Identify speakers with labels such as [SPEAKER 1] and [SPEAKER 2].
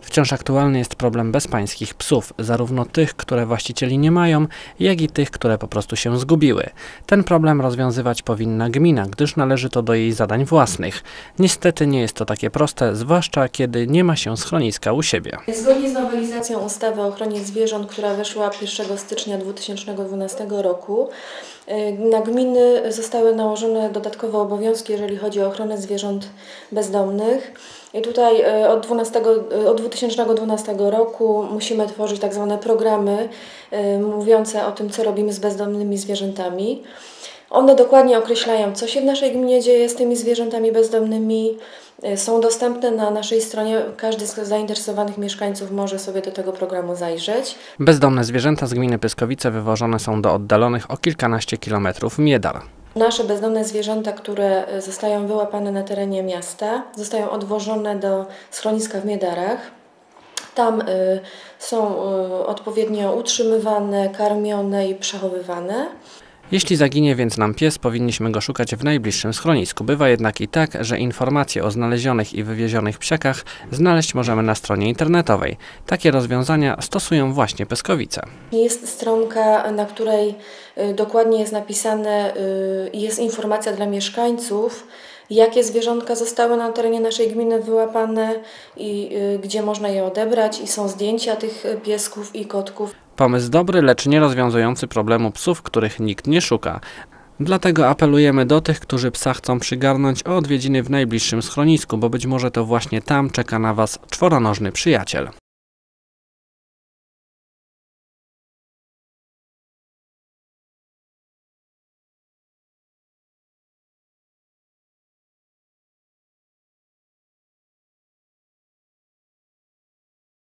[SPEAKER 1] Wciąż aktualny jest problem bezpańskich psów, zarówno tych, które właścicieli nie mają, jak i tych, które po prostu się zgubiły. Ten problem rozwiązywać powinna gmina, gdyż należy to do jej zadań własnych. Niestety nie jest to takie proste, zwłaszcza kiedy nie ma się schroniska u siebie.
[SPEAKER 2] Zgodnie z nowelizacją ustawy o ochronie zwierząt, która weszła 1 stycznia 2012 roku, y, na gminy zostały nałożone dodatkowe obowiązki, jeżeli chodzi o ochronę zwierząt bezdomnych. I tutaj y, od, 12, y, od 2012 roku musimy tworzyć tak zwane programy mówiące o tym, co robimy z bezdomnymi zwierzętami. One dokładnie określają, co się w naszej gminie dzieje z tymi zwierzętami bezdomnymi. Są dostępne na naszej stronie. Każdy z zainteresowanych mieszkańców może sobie do tego programu zajrzeć.
[SPEAKER 1] Bezdomne zwierzęta z gminy Pyskowice wywożone są do oddalonych o kilkanaście kilometrów Miedar.
[SPEAKER 2] Nasze bezdomne zwierzęta, które zostają wyłapane na terenie miasta, zostają odwożone do schroniska w Miedarach. Tam y, są y, odpowiednio utrzymywane, karmione i przechowywane.
[SPEAKER 1] Jeśli zaginie więc nam pies, powinniśmy go szukać w najbliższym schronisku. Bywa jednak i tak, że informacje o znalezionych i wywiezionych psiakach znaleźć możemy na stronie internetowej. Takie rozwiązania stosują właśnie Pyskowice.
[SPEAKER 2] Jest stronka, na której y, dokładnie jest napisane i jest informacja dla mieszkańców, jakie zwierzątka zostały na terenie naszej gminy wyłapane i y, gdzie można je odebrać i są zdjęcia tych piesków i kotków.
[SPEAKER 1] Pomysł dobry, lecz nie rozwiązujący problemu psów, których nikt nie szuka. Dlatego apelujemy do tych, którzy psa chcą przygarnąć o odwiedziny w najbliższym schronisku, bo być może to właśnie tam czeka na Was czworonożny przyjaciel.